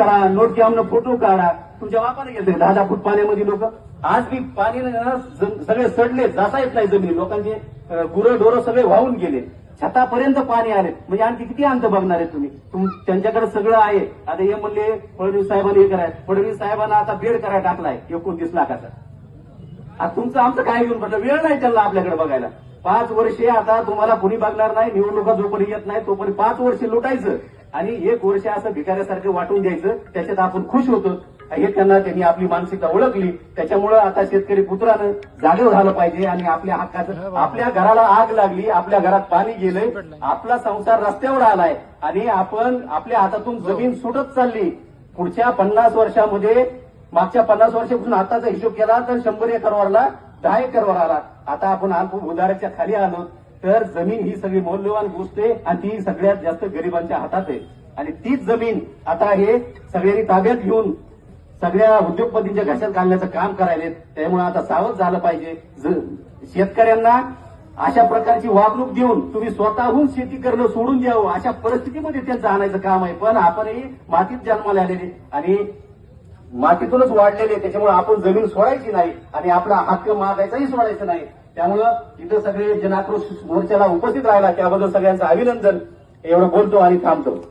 करा नोटची आमनं फोटो काढा. तुमच्या बापाने गेले दहा दहा फूट पाण्यामध्ये लोक. आज मी पाणी सगळे सडले जाता येत नाही जमिनी. लोकांचे गुरं डोरं सगळे वाहून गेले. छतापर्यंत पाणी आले. म्हणजे आणखी किती अंत बघणार आहे तुम्ही? त्यांच्याकडे सगळं आहे. आता हे म्हणले फडणवीस साहेबांनी हे कराय फडणवीस साहेबांना आता बेड करायला टाकलाय. एकोणतीस लाखाचा. तुमचं आमचं काय घेऊन पडलं वेळ नाही त्यांना आपल्याकडे बघायला. पाच वर्षे आता तुम्हाला कुणी बघणार नाही निवडणुका जोपर्यंत येत नाही तोपर्यंत पाच वर्ष लुटायचं. आणि एक वर्ष असं भिकाऱ्यासारखं वाटून द्यायचं त्याच्यात आपण खुश होतो. हे त्यांना त्यांनी आपली मानसिकता ओळखली. त्याच्यामुळं आता शेतकरी पुत्रानं जागेवर झालं पाहिजे आणि आपल्या हक्काचं आपल्या घराला आग लागली आपल्या घरात पाणी गेलंय आपला संसार रस्त्यावर आलाय. आणि आपण आपल्या हातातून जमीन सुटत चालली. पुढच्या पन्नास वर्षामध्ये मागच्या पन्नास वर्षापासून आताचा हिशोब केला तर शंभर एकरवरला दहा एकरवर आला. आता आपण उदाराच्या खाली आलो तर जमीन ही सगळी मौल्यवान गोष्ट आहे आणि ती सगळ्यात जास्त गरिबांच्या हातात आहे. आणि तीच जमीन आता हे सगळ्यांनी ताब्यात घेऊन सगळ्या उद्योगपतींच्या घशात घालण्याचं काम करायलेत त्यामुळे आता सावध झालं पाहिजे. शेतकऱ्यांना अशा प्रकारची वागणूक देऊन तुम्ही स्वतःहून शेती करणं सोडून द्यावं. अशा परिस्थितीमध्ये त्यांचं आणायचं काम आहे. पण आपणही मातीत जन्माला आलेले आणि मातीतूनच वाढलेले त्याच्यामुळे आपण जमीन सोडायची नाही आणि आपला हक्क मागायचाही सोडायचा नाही. त्यामुळं इथं सगळे जनाक्रोश मोर्चाला उपस्थित राहिला. त्याबद्दल सगळ्यांचं अभिनंदन. एवढं बोलतो आणि थांबतो.